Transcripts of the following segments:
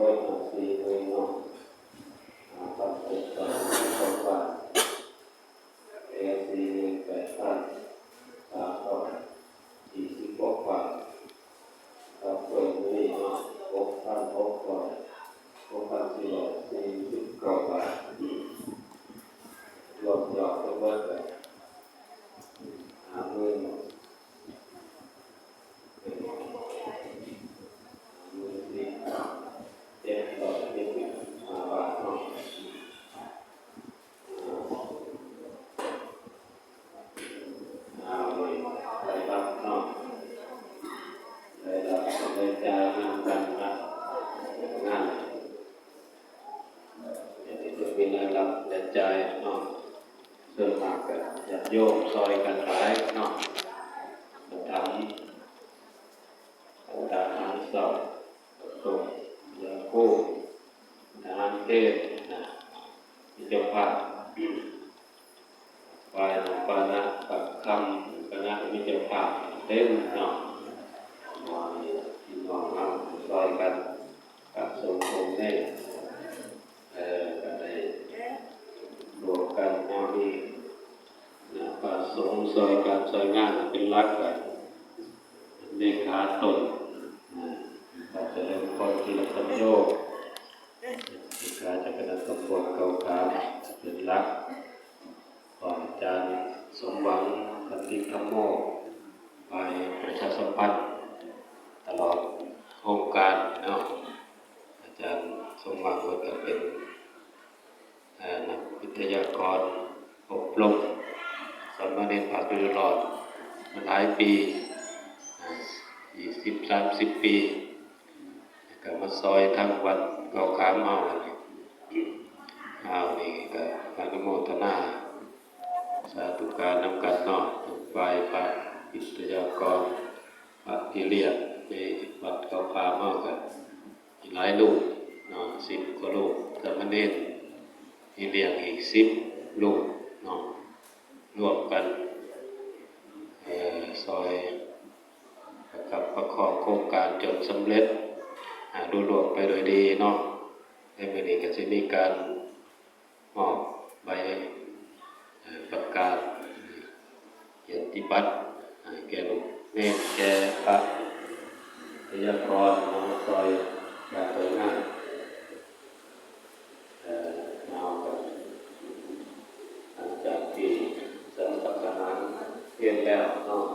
ว้หนึ่งสี่หมื่นเนาะอ่าปัจจุบันสองพันเอสี่หมื่นแปดพันสามร้อยสี่สิบหกพันครับเปิดนี้เนาะหกพันหกร้อยหกพันสี่ร้อยสี่สิบเก้าบาทรวมยอดทั้งหมดเลยห้าหมื่นหมื่นสี่เจ็ดร้อยยี่สิบห้าบาทเนาะ เอาเลยไปรับเนาะไปรับไปจ่ายงานกันนะงานเดี๋ยวจะ เป็นรายรับรายจ่ายเนาะเส่วนมากก็จะโยมซอยกันไปเนาะสถานสถานอาหารสอบส่งยาคู่ทหารเทศนะที่เจ้าภาพวายปานะปักคำคณะมิจภาพเต็มเนาะมอนี่พี่น้องเอาซอยกันกับสมคมได้เอ่อก็ได้รวมกันมอนี่นะประ สงค์ซอยการซอยงานเป็นหลักกันเลขาตนนะปัจเจริญพรที่ละสัญโยกเลขาจักรนันตำบลเก่าขาเป็นหลักก่อนอาจารย์สมหวังคันติธรรมโมไปประชาสัมพันธ์ตลอดโครงการเนาะอาจารย์สมหวังก็เป็นนักวิทยากรอบรม สอนมาเรียนภาคฤดูร้อนมาหลายปียี่สิบสามสิบปีก็มาซอยทางวัดเก่าขามเอาเลยเอานี่ก็อนุโมทนา สาธุการนำกันเนาะไหวพระอิสยากรพระที่เรียกในวัดเขาพามากันหลายลูกนาะสิบกว่าลูกสามเณรที่เรียกอีกสิบลูก รวมกันซอยประกับประคองโครงการจนสำเร็จดูรวมไปโดยดีเนาะในวันนี้ก็จะมีการมอบใบประกาศเกียรติบัตรแก่ลูกเนตรแก่พระพยากรน้องซอยกาเปิดงานเอ่อเอากันหลังจากที่สันสักการะเพียงแล้วเนาะ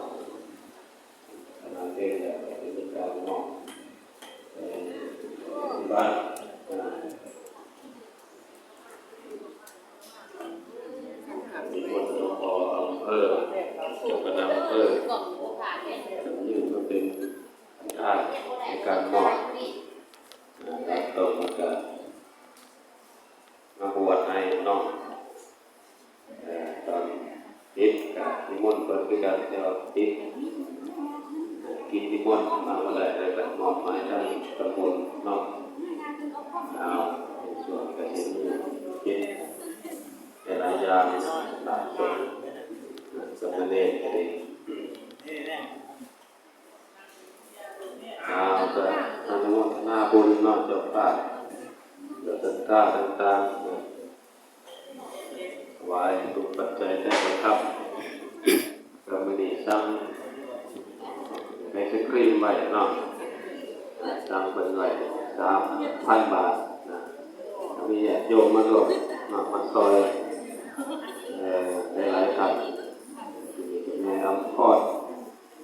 ขณะเพียงแล้วก็เป็นการมอบเอ่อ บัตรอ่ามีคนสพอำเภอเจ้าคณะอำเภอยื่นมาเป็นท่าในการมอบนะครับตรงกับมาบวชให้น้องตอนติดกับนิมนต์เปิดคือการเจ้าติดกินนิมนต์มาเมื่อไร่แล้วก็มอบหมายทางตำบลน้อง เอาในส่วนกระถิ่นกินแต่ละอย่างหลายคนสมณเณรเองเอาแต่อนุโมทนาบุญเนอกจากภาพเดศรัทธาต่างๆถวายทุกปัจจัยได้ไหมครับก็ไม่ได้สั่งในสกรีมไว้เนาะสั่งเป็นไว้ สามพันบาทนะมีญาติโยมมาหลบมามาซอยเอ่อหลายๆท่านในอำพอด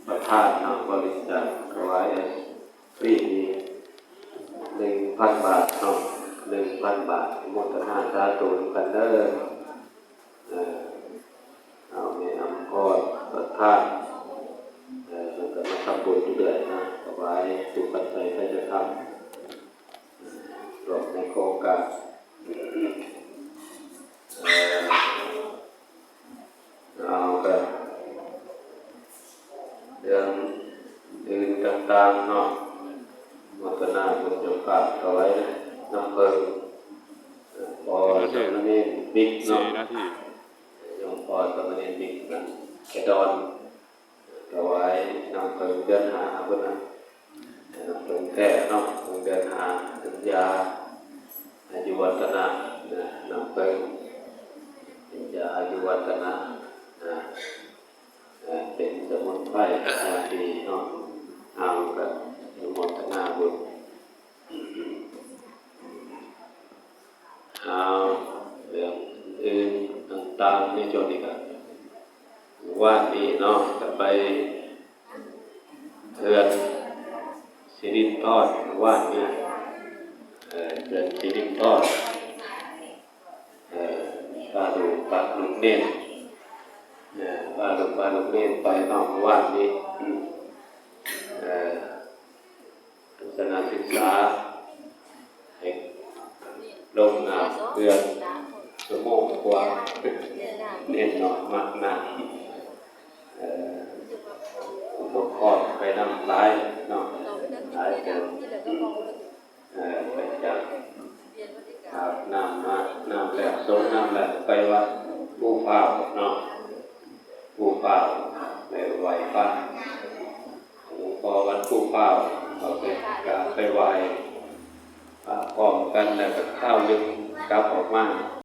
ประทานนำบริจาคถวายฟรีนี้หนึ่งพันบาทเนาะหนึ่งพันบาทหมดหาสาธุกันเด้อเอ่อเอาในอำพอดประธานเอ่อมันก็มาทำบุญเรื่อยๆนะถวายสุปัจจัยพระเจ้าทำรวมในโครงการ เอ่อเอากันเรื่องอื่นต่างๆเนาะมัตนาบุญจง ฝากเอาไว้น้ำเพิงเอ่อพอสามเณรบิ๊กสี่เนาะนาทียมพอสามเณรบิ๊กนะแกดอนเอาไว้น้ำเพิงเดือนหาเพื่อนนะน้ำเพิงแท้เนาะเพิ่งเดือนหาถึงยาฒนะนะนำเพิ่งยาอายุวัฒนะนะนะเป็นสมุนไพรยาดีเนาะเอากับอนุโมทนาบุญเอาเรื่องอื่น ต่างๆในช่วงนี้ก็ว่านี่เนาะจะไปเทือนสิริทอดว่านี่เอ่อเดินที่ริทอดเอ่อปลาดูปลาลูกเน่นเอ่อปลาดูปลาลูกเน่นไปนอกว่านี้เออทัศนศึกษาให้ลงน้ำเพื่อน สมงกว่าเน่นหน่อยมากหนาอุปกรณ์ไปนำหลายเนาะหลายเกินไปจากอาบน้ำมาน้ำแหลกสงน้ำแหลกไปวัดผู้เฝ้าเนาะผู้เฝ้าในไหวพระหลวงพ่อวัดผู้เฝ้าเอาไปกราบไปไหวพระพร้อมกันแล้วก็ข้าวลึกกลับออกมา